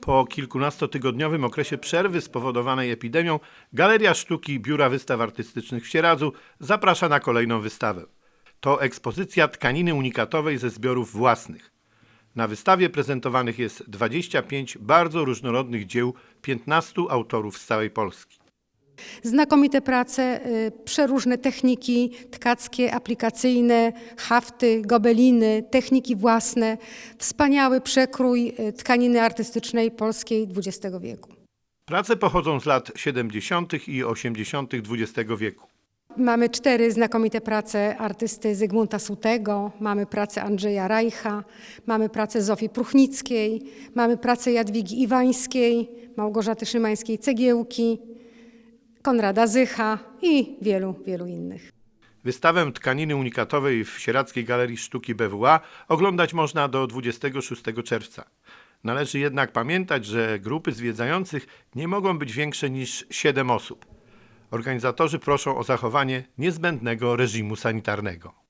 Po kilkunastotygodniowym okresie przerwy spowodowanej epidemią, Galeria Sztuki Biura Wystaw Artystycznych w Sieradzu zaprasza na kolejną wystawę. To ekspozycja tkaniny unikatowej ze zbiorów własnych. Na wystawie prezentowanych jest 25 bardzo różnorodnych dzieł 15 autorów z całej Polski. Znakomite prace, y, przeróżne techniki tkackie, aplikacyjne, hafty, gobeliny, techniki własne. Wspaniały przekrój y, tkaniny artystycznej polskiej XX wieku. Prace pochodzą z lat 70. i 80. XX wieku. Mamy cztery znakomite prace artysty Zygmunta Sutego, mamy pracę Andrzeja Rajcha, mamy pracę Zofii Pruchnickiej, mamy pracę Jadwigi Iwańskiej, Małgorzaty Szymańskiej-Cegiełki, Konrada Zycha i wielu, wielu innych. Wystawę tkaniny unikatowej w Sieradzkiej Galerii Sztuki BWA oglądać można do 26 czerwca. Należy jednak pamiętać, że grupy zwiedzających nie mogą być większe niż 7 osób. Organizatorzy proszą o zachowanie niezbędnego reżimu sanitarnego.